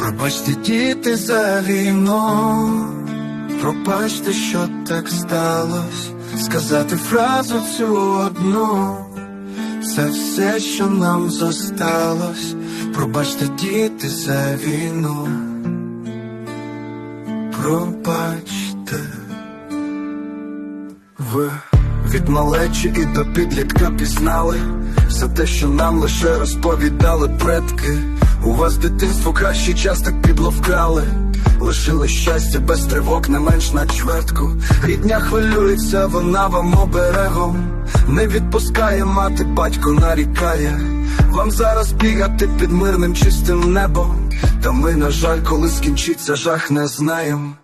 Пробачте, діти за війну, пробачте, що так сталося, сказати фразу цю одну, це все, що нам зосталось. Пробачте, діти за війну, пробачте. Ви від малечі і до підлітка пізнали все те, що нам лише розповідали предки. У вас дитинство кращий час так підло вкрали. Лишили щастя без тривог не менш на чвертку. Рідня хвилюється, вона вам оберегом. Не відпускає мати, батько нарікає. Вам зараз бігати під мирним чистим небом. Та ми, на жаль, коли скінчиться жах, не знаєм.